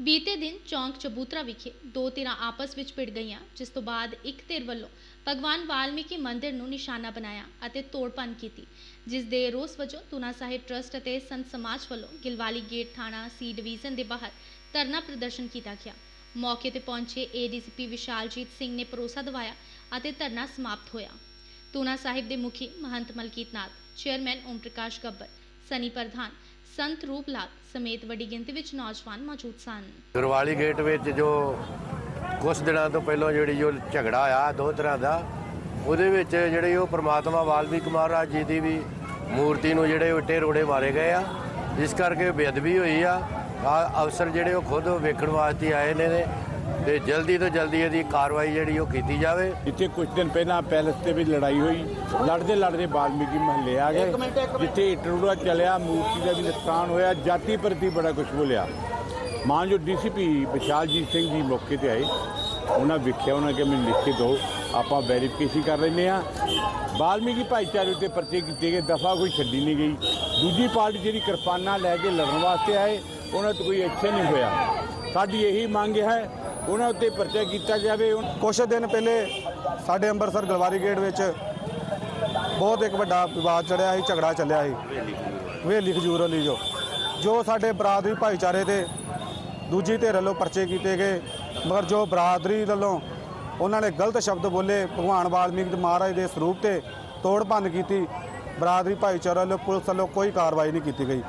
ਬੀਤੇ ਦਿਨ ਚੌਂਕ ਚਬੂਤਰਾ ਵਿਖੇ ਦੋ ਧਿਰਾਂ ਆਪਸ ਵਿੱਚ ਭਿੜ ਗਈਆਂ, ਜਿਸ ਤੋਂ ਬਾਅਦ ਇੱਕ ਧਿਰ ਵੱਲੋਂ ਭਗਵਾਨ ਵਾਲਮੀਕੀ ਮੰਦਿਰ ਨੂੰ ਨਿਸ਼ਾਨਾ ਬਣਾਇਆ ਅਤੇ ਤੋੜਪੰਨ ਕੀਤੀ, ਜਿਸ ਦੇ ਰੋਸ ਵਜੋਂ ਤੁਨਾ ਸਾਹਿਬ ਟਰਸਟ ਅਤੇ ਸੰਤ ਸਮਾਜ ਵੱਲੋਂ ਗਿਲਵਾਲੀ ਗੇਟ ਥਾਣਾ ਸੀ ਡਿਵੀਜ਼ਨ ਦੇ ਬਾਹਰ ਧਰਨਾ ਪ੍ਰਦਰਸ਼ਨ ਕੀਤਾ ਗਿਆ। ਮੌਕੇ ਤੇ ਪਹੁੰਚੇ ਏਡੀਸੀਪੀ ਵਿਸ਼ਾਲਜੀਤ ਸਿੰਘ ਨੇ ਭਰੋਸਾ ਦਿਵਾਇਆ ਅਤੇ ਧਰਨਾ ਸਮਾਪਤ ਹੋਇਆ। ਤੁਨਾ ਸਾਹਿਬ ਦੇ ਮੁਖੀ ਮਹੰਤ ਮਲਕੀਤ ਨਾਥ, ਚੇਅਰਮੈਨ ਓਮ ਪ੍ਰਕਾਸ਼ ਗੱਬਰ ਸਨੀ ਪ੍ਰਧਾਨ, ਸੰਤ ਰੂਪ ਲਾਲ ਸਮੇਤ ਵੱਡੀ ਗਿਣਤੀ ਵਿੱਚ ਨੌਜਵਾਨ ਮੌਜੂਦ ਸਨ। ਗੁਰਵਾਲੀ ਗੇਟ ਵਿੱਚ ਜੋ ਕੁਝ ਦਿਨਾਂ ਤੋਂ ਪਹਿਲਾਂ ਜਿਹੜੀ ਜੋ ਝਗੜਾ ਆਇਆ, ਦੋ ਤਰ੍ਹਾਂ ਦਾ, ਉਹਦੇ ਵਿੱਚ ਜਿਹੜੇ ਉਹ ਪ੍ਰਮਾਤਮਾ ਵਾਲਮੀਕ ਮਹਾਰਾਜ ਜੀ ਦੀ ਵੀ ਮੂਰਤੀ ਨੂੰ ਜਿਹੜੇ ਇੱਟੇ ਰੋੜੇ ਮਾਰੇ ਗਏ ਆ। ਜਿਸ ਕਰਕੇ ਬੇਅਦਬੀ ਹੋਈ ਆ। ਆ ਅਫਸਰ ਜਿਹੜੇ ਉਹ ਖੁਦ ਵੇਖਣ ਵਾਸਤੇ ਆਏ ਨੇ ਤੇ ਜਲਦੀ ਤੋਂ ਜਲਦੀ ਇਹਦੀ ਕਾਰਵਾਈ ਜਿਹੜੀ ਉਹ ਕੀਤੀ ਜਾਵੇ। ਜਿੱਥੇ ਕੁਝ ਦਿਨ ਪਹਿਲਾਂ ਪੈਲਸ ਤੇ ਵੀ ਲੜਾਈ ਹੋਈ। ਲੜਦੇ ਲੜਦੇ ਬਾਲਮੀਕੀ ਮਹੱਲੇ ਆ ਗਏ। ਜਿੱਥੇ ਇਟਰੂੜਾ ਚੱਲਿਆ ਮੂਰਤੀ ਦਾ ਵੀ ਨੁਕਸਾਨ ਹੋਇਆ। ਜਾਤੀ ਪ੍ਰਤੀ ਬੜਾ ਕੁਝ ਬੋਲਿਆ। ਮਾਂ ਜੋ ਡੀਸੀਪੀ ਵਿਸ਼ਾਲਜੀਤ ਸਿੰਘ ਜੀ ਮੌਕੇ ਤੇ ਆਏ। ਉਹਨਾਂ ਵੇਖਿਆ ਉਹਨਾਂ ਕਿ ਮੈਨੂੰ ਲਿਖ ਕੇ ਦਿਓ। ਆਪਾਂ ਵੈਰੀਫਿਕੇਸ਼ਨ ਕਰ ਲੈਂਦੇ ਆ ਬਾਲਮੀਕੀ ਭਾਈਚਾਰੇ ਉੱਤੇ ਪਰਚੇ ਕੀਤੇ ਗਏ। ਦਫਾ ਕੋਈ ਛੱਡੀ ਨਹੀਂ ਗਈ। ਦੂਜੀ ਪਾਰਟੀ ਜਿਹੜੀ ਕਿਰਪਾਨਾਂ ਲੈ ਕੇ ਲੜਨ ਵਾਸਤੇ ਆਏ ਉਹਨਾਂ ਤੇ ਕੋਈ ਐਕਸ਼ਨ ਨਹੀਂ ਹੋਇਆ। ਸਾਡੀ ਇਹੀ ਮੰਗ ਹੈ ਉਹਨਾਂ ਉੱਤੇ ਪਰਚਾ ਕੀਤਾ ਜਾਵੇ। ਉਨ- ਕੁਛ ਦਿਨ ਪਹਿਲੇ ਸਾਡੇ ਅੰਮ੍ਰਿਤਸਰ ਗਲਵਾਰੀ ਗੇਟ ਵਿੱਚ ਬਹੁਤ ਇੱਕ ਵੱਡਾ ਵਿਵਾਦ ਚੜਿਆ ਸੀ, ਝਗੜਾ ਚੱਲਿਆ ਸੀ। ਹਵੇਲੀ ਖਜੂਰ ਵਾਲੀ ਜੋ ਜੋ ਸਾਡੇ ਬਰਾਦਰੀ ਭਾਈਚਾਰੇ ਦੇ ਦੂਜੀ ਧਿਰ ਵੱਲੋਂ ਪਰਚੇ ਕੀਤੇ ਗਏ, ਮਗਰ ਜੋ ਬਰਾਦਰੀ ਵੱਲੋਂ ਉਹਨਾਂ ਨੇ ਗਲਤ ਸ਼ਬਦ ਬੋਲੇ, ਭਗਵਾਨ ਵਾਲਮੀਕ ਮਹਾਰਾਜ ਦੇ ਸਰੂਪ ਤੇ ਤੋੜ ਭੰਨ ਕੀਤੀ, ਬਰਾਦਰੀ ਭਾਈਚਾਰੇ ਵੱਲੋਂ ਪੁਲਿਸ ਵੱਲੋਂ ਕੋਈ ਕਾਰਵਾਈ ਨਹੀਂ ਕੀਤੀ ਗਈ।